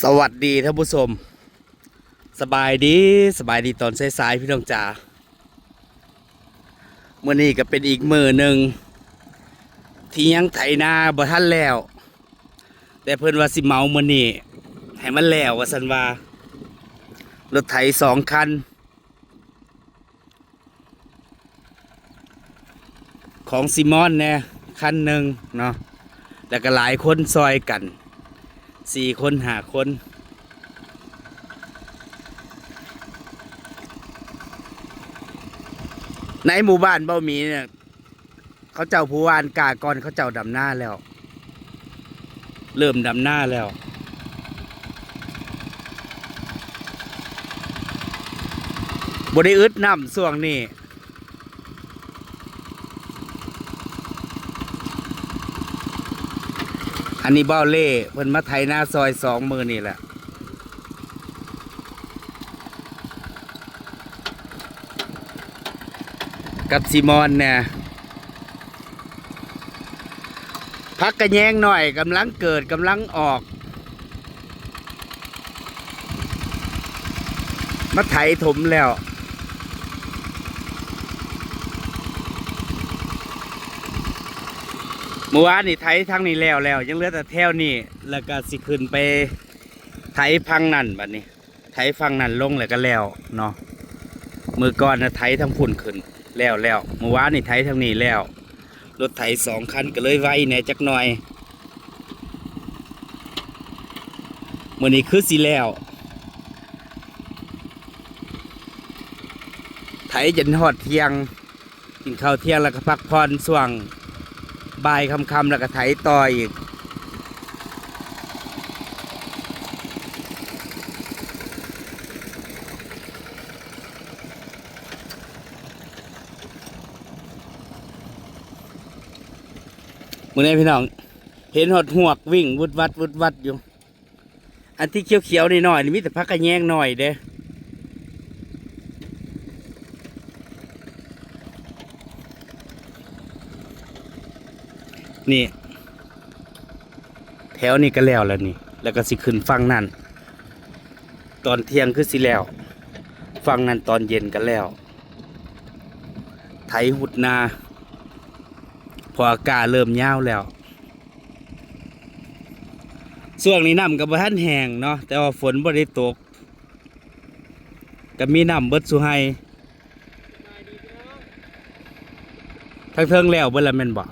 สวัสดีท่านผู้ชม สบายดีสบายดีตอนสายๆพี่น้องจ๋าเมื่อนี้ก็เป็นอีกมือหนึ่งที่ยังไถนาบ่ทันแล้ว แต่เพิ่นว่าสิเมาเมื่อนี้ให้มันแล้วว่าสันว่ารถไถสองคัน ของซิมอนเนี่ยคันหนึ่งเนาะแล้วก็หลายคนซอยกัน สี่คนหาคนในหมู่บ้านเบ้าหมีเนี่ย เขาเจ้าผู้วานกาก่อนเขาเจ้าดำหน้าแล้ว เริ่มดำหน้าแล้วบริอึดน้ำส่วงนี้ อันนี้เบ้าเล่เพิ่นมาไถหน้าซอยสองมือนี่แหละกับซีมอนเนี่ยพักกระแยงหน่อยกำลังเกิดกำลังออก มาไถถมแล้ว เมื่อวานนี่ไถทางนี้แล้วแล้วยังเหลือแต่แถวนี่แล้วก็สิขึ้นไปไถพังนั่นบัดนี้ไถฟังนั่นลงแล้วก็แล้วเนาะมือก่อนนะไถทั้งพุ่นขึ้นแล้วแล้วเมื่อวานนี่ไถทางนี้แล้วรถไถสองคันก็เลยไว้แหน่จักหน่อยมื่อนี้คือสิแล้วไถจนหอดเที่ยงกินข้าวเที่ยงแล้วก็พักผ่อนส่วง บายคำๆแล้วก็ไถต่ออีกมือนี้พี่น้อง เห็นหดหวกวิ่งวุดวัดวุดวัดอยู่ อันที่เขียวๆนี่หน่อยนี่มีแต่พักกระแยงหน่อยเด้ นี่ แถวนี้ก็แล้วแล้วนี่ แล้วก็สิขึ้นฟังนั่น ตอนเที่ยงคือสิแล้ว ฟังนั่นตอนเย็นก็แล้ว ไถหุดนา พออากาศเริ่มยาวแล้วส่วงนี้น้ำกับท่านแห้งเนาะแต่ว่าฝนบ่ได้ตกก็มีน้ำเบิดสุไฮทั้งเทิงแล้วเบิ่ละแม่นบ่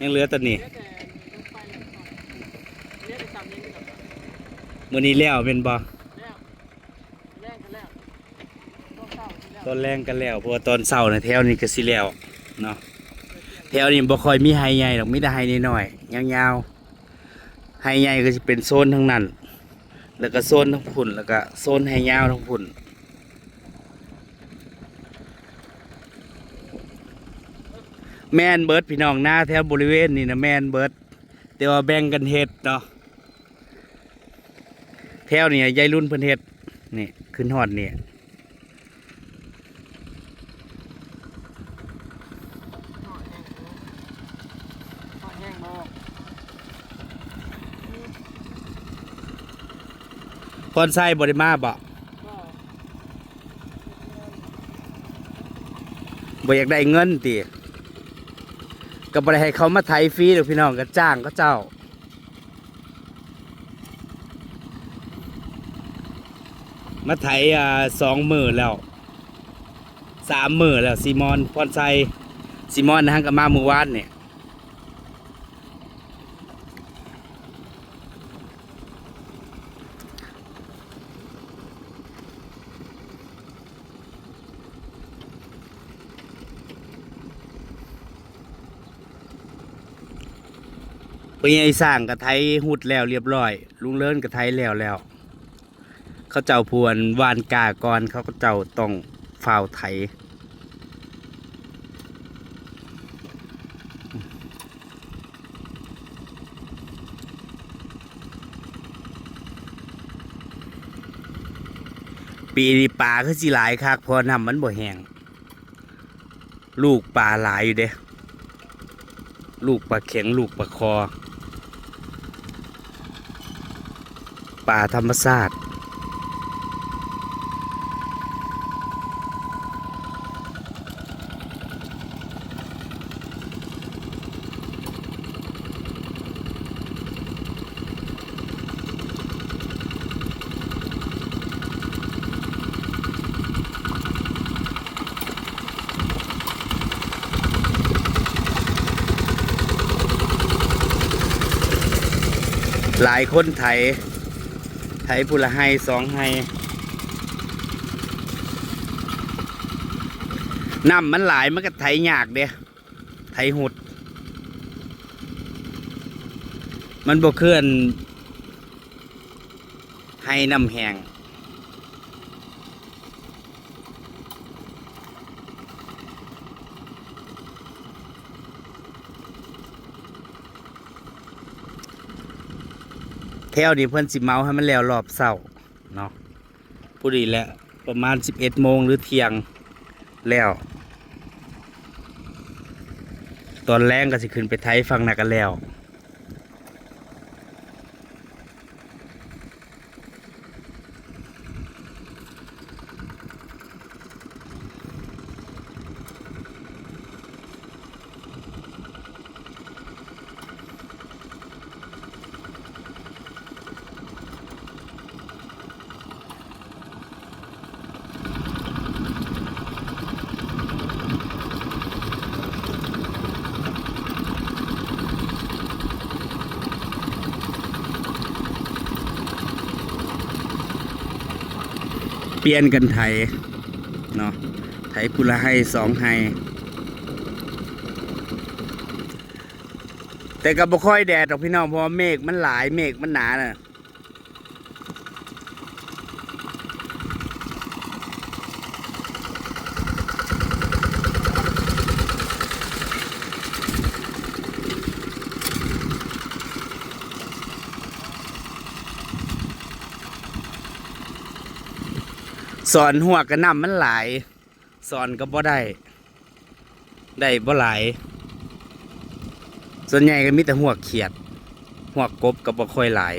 ยังเหลือแต่นี่มื้อนี้แล้วแม่นบ่ตอนแรงกันแล้วเพราะว่าตอนเช้าน่ะแถวนี้ก็สิแล้วเนาะแถวนี้บ่ค่อยมีไฮใหญ่หรอกมีแต่ไฮน้อยๆยาวๆไฮใหญ่ก็จะเป็นโซนทั้งนั้น แล้วก็โซนทั้งพุ่นแล้วก็โซนไฮยาวทั้งพุ่น แมนเบิร์ดพี่น้องหน้าแถวบริเวณนี่นะแมนเบิร์ดแต่ว่าแบ่งกันเฮ็ดเนาะแถวนี่ยายรุ่นเพิ่นเฮ็ดนี่ขึ้นฮอดเนี่พอนไส้บริมาบ่บ่อยากได้เงินติ ก็บ่ได้ให้เขามาไถฟรีหรือพี่น้องก็จ้างก็เจ้า มาไถอ่าสองหมื่นแล้วสามหมื่นแล้วซีมอนพอนไซซีมอนนะฮะก็มามือวานเนี่ย พิ่นให้สร้างกระไทยหุดแล้วเรียบร้อย ลุงเลินกระไทยแล้วแล้ว เขาเจ้าพวนวานกาก่อนเขาก็เจ้าต้องฝ้าวไถปีนี้ปลาคือสิหลายคักพอน้ำมันบ่แห้งลูกปลาหลายอยู่เด้ ลูกปลาเข็งลูกปลาคอ ป่าธรรมชาติหลายคนไถ ไถพุละไฮสองไฮน้ำมันหลายมันก็ไถยากเด้ไถหุดมันบกเคลื่อนให้น้ำแหง ถวนี้เพิ่นสิเมาให้มันแล้วรอบเศร้าเนาะผู้ดีแหละประมาณ 11โมงหรือเที่ยงแล้ว ตอนแรงก็สิขึ้นไปไทยฟังนักกันแล้ว ปลี่ยนกันไทยเนาะไทยพุละให้สองให้แต่ก็บ่ค่อยแดดหรอกพี่น้องเพราะเมฆมันหลายเมฆมันหนาน่ะ อนหัวกระนำมันหลาย สอนก็บ่ได้ ได้บ่หลาย ส่วนใหญ่ก็มีแต่หัวเขียด หัวกบก็บ่ค่อยหลาย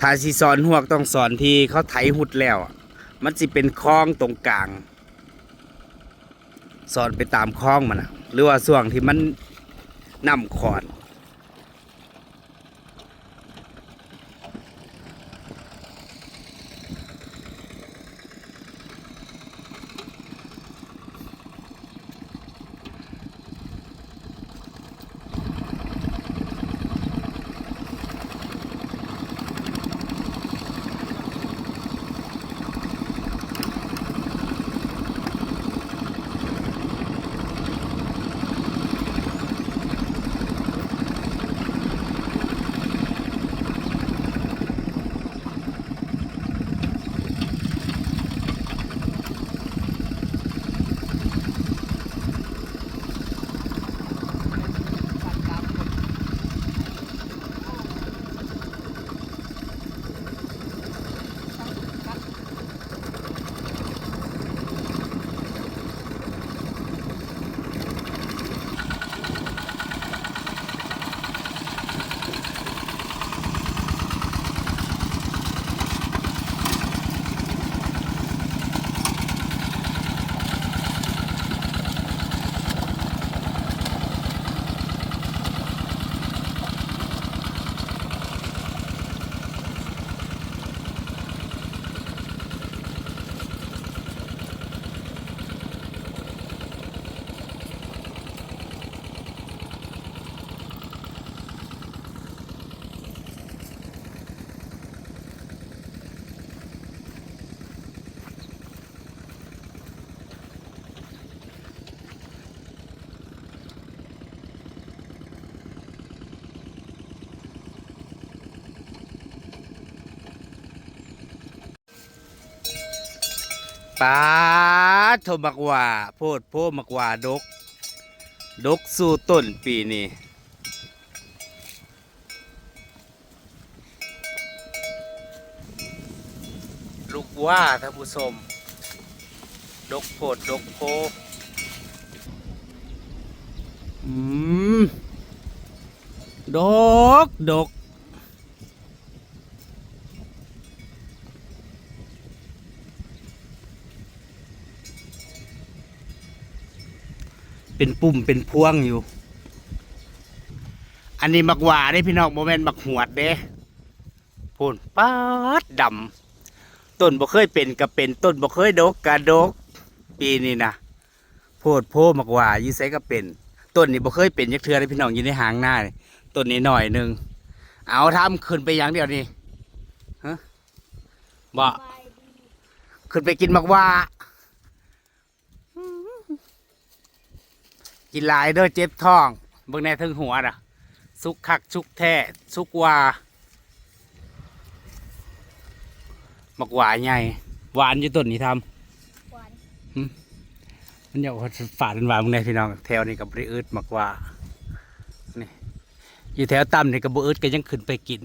ถ้าสิสอนหัวต้องสอนที่เขาไถหุดแล้ว มันสิเป็นคลองตรงกลาง สอนไปตามคลองมันนะหรือว่าส่วงที่มันนำขอน ป้าโทมักว่าโพดโพมักว่าดก ดกสู่ต้นปีนี้ลูกว่าท่านผู้ชมดกโพดดกโพอืมดกดก เป็นปุ่มเป็นพวงอยู่ อันนี้มักหวาได้พี่น้องโมเมนต์มักหวดเด้พูนป๊าดดำต้นบ่เคยเป็นก็เป็นต้นบ่เคยดกกระดก ปีนี้นะโพดโพมักหวายี่ไสก็เป็น ต้นนี้บ่เคยเป็นยักเทือเลยพี่น้องอยู่ในหางหน้าต้นนี้หน่อยหนึ่งเอาทำขึ้นไปอย่างเดียวนี่ฮะบ่ขึ้นไปกินมักหวา กินหลายเด้อเจ็บท้องเบิ่งในถึงหัวน่ะสุกคักสุกแท้สุกวามักหวาใหญ่หวานอยู่ต้นนี้ทำหวานมันอยากฝาดมันหวานมึงไงพี่น้องแถวนี้กับบริอึดมากกว่านี่อยู่แถวต่ำนี่กับบริอึดก็ยังขึ้นไปกิน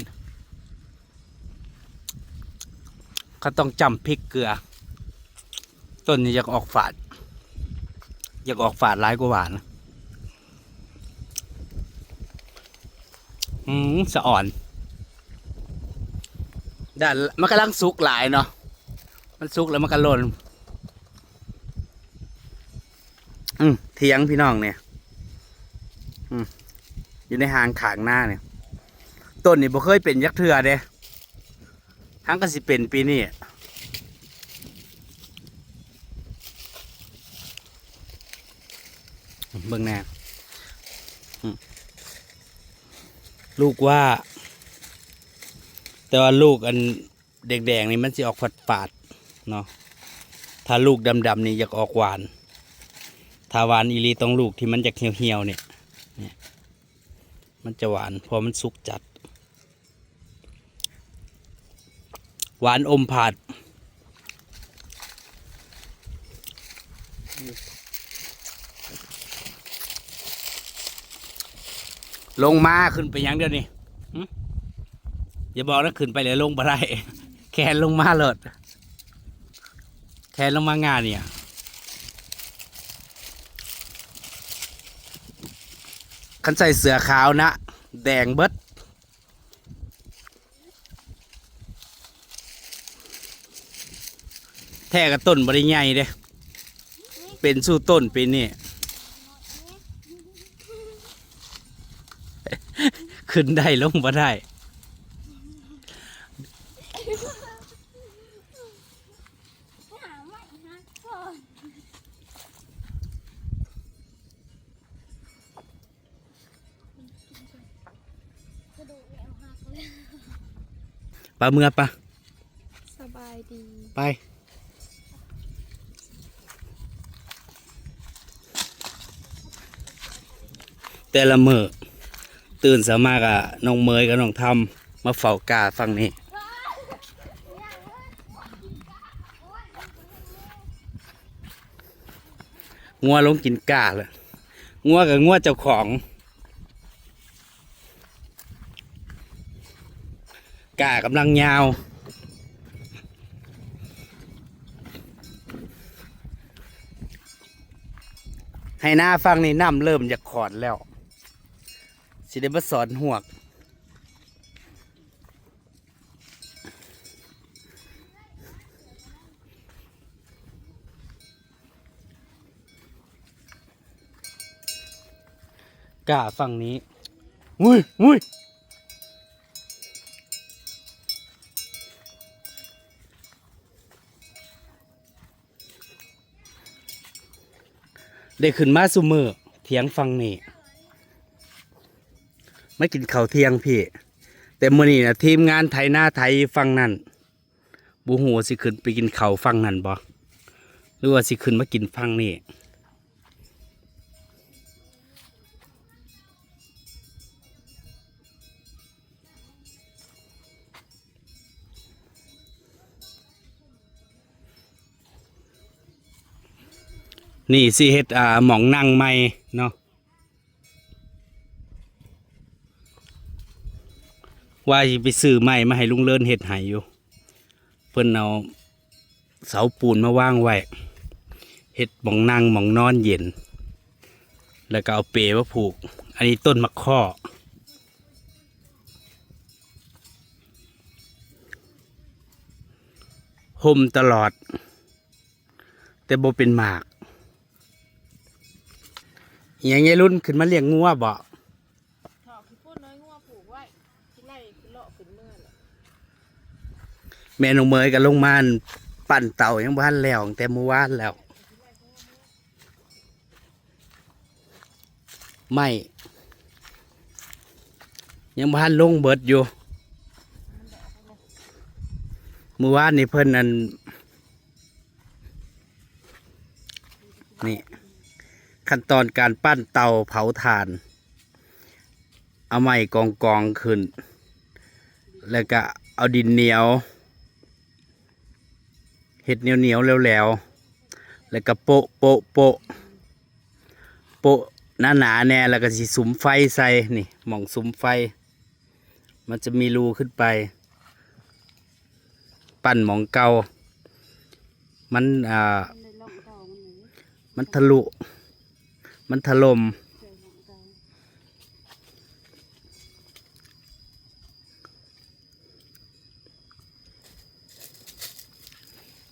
เขาต้องจำพริกเกลือ ต้นนี้อยากออกฝาด อยากออกฝาดร้ายกว่าหวาน อืมสะอ่อนด้านมันกำลังสุกหลายเนาะมันสุกแล้วมันก็หล่นอืมเทียงพี่น้องเนี่ย อืมอยู่ในหางขางหน้าเนี่ยต้นนี่บ่เคยเป็นยักษ์เถื่อเด้ทั้งก็สิเป็นปีนี้เบิ่งแน่อืม ลูกว่า แต่ว่าลูกอันแดงๆนี่มันจะออกฝาดฝาดๆเนาะถ้าลูกดำๆนี่อยากออกหวาน ถ้าหวานอีลีต้องลูกที่มันจะเหี่ยวๆเนี่ยเนี่ย มันจะหวานพอมันสุกจัด หวานอมผาด ลงมาขึ้นไปยังเดียวนี่อย่าบอกนะขึ้นไปเลยลงไปได้แขนลงมาเลยแขนลงมางานเนี่ยคันใส่เสือขาวนะ แดงเบิดแท้กับต้นบริใหญ่เด้เป็นสู้ต้นปีนี้ ขึ้นได้ลงมาได้หาไม่ฮะก่อนกระดูกแมวหักเลยปลาเมื่อปะสบายดี ไป แต่ละมือ ตื่นสามากอะน้องเมยกับน้องทำมาเฝ้ากาฟังนี้งัวลงกินกาเลยงัวกับงัวเจ้าของกากำลังยาว ให้หน้าฟังนี่น้ำเริ่มจะขอดแล้ว สิได้มาสอนหวกกล้าฝั่งนี้วุ้ยวุ้ยได้ขึ้นมาสุมือเทียงฟังนี่ ไม่กินข้าวเที่ยงพี่ แต่มื่อนี้นะทีมงานไทยหน้าไทยฟังนั่นบูหัวสิขึ้นไปกินข้าวฟังนั่นบ่หรือว่าสิขึ้นมากินฟังนี่นี่สิเฮ็ดอ่าหมองนั่งไม่เนาะ ว่าไปซื้อไม้มาให้ลุงเลินเฮ็ดให้อยู่ เพิ่นเอาเสาปูนมาวางไว้เฮ็ดหมองนั่งหมองนอนเย็น แล้วก็เอาเปรมาผูก อันนี้ต้นมะข้อห่มตลอด แต่โบเป็นหมากอย่างยายรุ่นขึ้นมาเลี้ยงงัวบ่ถอกขี้พูดน้อยงัวผูกไว้ที่ไล่ขึ้นเลาะขึ้นเมื่อแหละ แม่นงเมยก็ลงมานปั่นเต่ายังบ้านแล้วตั้งแต่เมื่อวานแล้ว ไม่ยังบ้านลงเบิดอยู่เมื่อวานนี่เพิ่นอันนี่ขั้นตอนการปั้นเตาเผาถ่าน เอาไม้กองกองขึ้น แล้วก็เอาดินเหนียว เห็ดเหนียวเหนียวๆแล้วๆแล้วก็โปะโปะโปะโปะหนาหนาๆแน่แล้วก็สิสุมไฟใส่นี่หม่องสุมไฟ มันจะมีรูขึ้นไป ปั่นหม่องเกามันอ่ามันอกเตามันทะลุ มันถล่ม เจอของเตา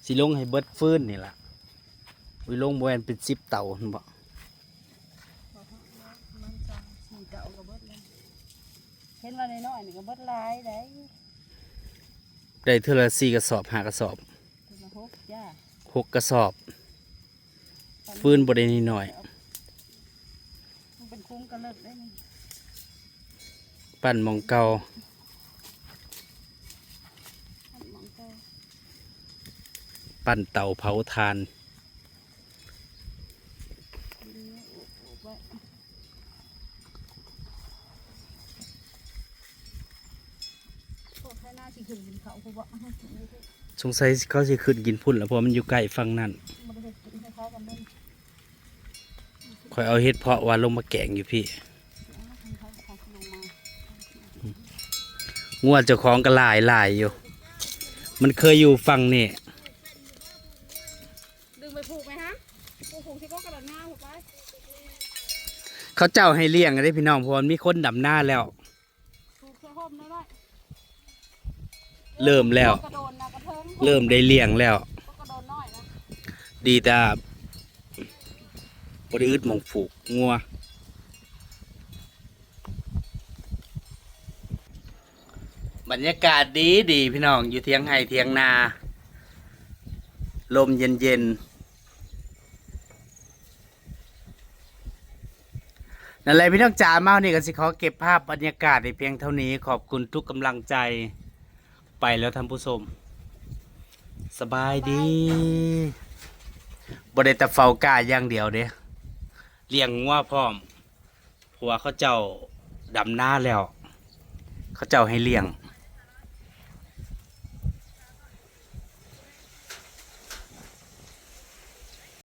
สิลงให้เบิดฟื้นนี่ล่ะวิลงบแวนเป็นสิบเต่าหั่นบ่มันจะสี่เตากับเบิดเลยเห็นว่าน้อยๆนี่ก็เบิดหลายได้ได้เท่าละสี่กระสอบห้ากระสอบถึงมาหกจ้าหกกระสอบ ฟื้นบได้นิดหน่อย มันเป็นคุ้มกันเลิศได้นี่ ปั่นหมองเกา ท่านหมองเตา ปั่นเตาเผาทาน สงสัยเขาสิขึ้นกินพุ่นแล้วเพราะมันอยู่ใกล้ฝั่งนั่นคอยเอาเฮ็ดเพาะว่าลงมาแกงอยู่พี่งมางัวเจ้าของก็หลายหลายอยู่ มันเคยอยู่ฝั่งนี่ ดึงไปผูกไหมฮะผูกผูกที่ก็กระดาษหน้าผูกไป เขาเจ้าให้เลี้ยงได้พี่น้องเพราะมันมีคนดำหน้าแล้วผูกเสื้อห่มได้ไหมเริ่มแล้ว กระโดนนะกระเทิงเริ่มได้เลี้ยงแล้ว ก็กระโดนน้อยนะดีแต่บริอึดหมองผูกงัวบรรยากาศดีดีพี่น้องอยู่เทียงไห้เทียงนา ลมเย็นเย็น นั่นแหละพี่น้องจ๋ามาวันนี้ก็สิขอเก็บภาพบรรยากาศในเพียงเท่านี้ ขอบคุณทุกกำลังใจไปแล้วท่านผู้ชมสบายดีบริเต่เฝ้ากาอย่างเดียวเด้เลี้ยงงัวพร้อมผัวเขาเจ้าดำหน้าแล้ว เขาเจ้าให้เลี้ยง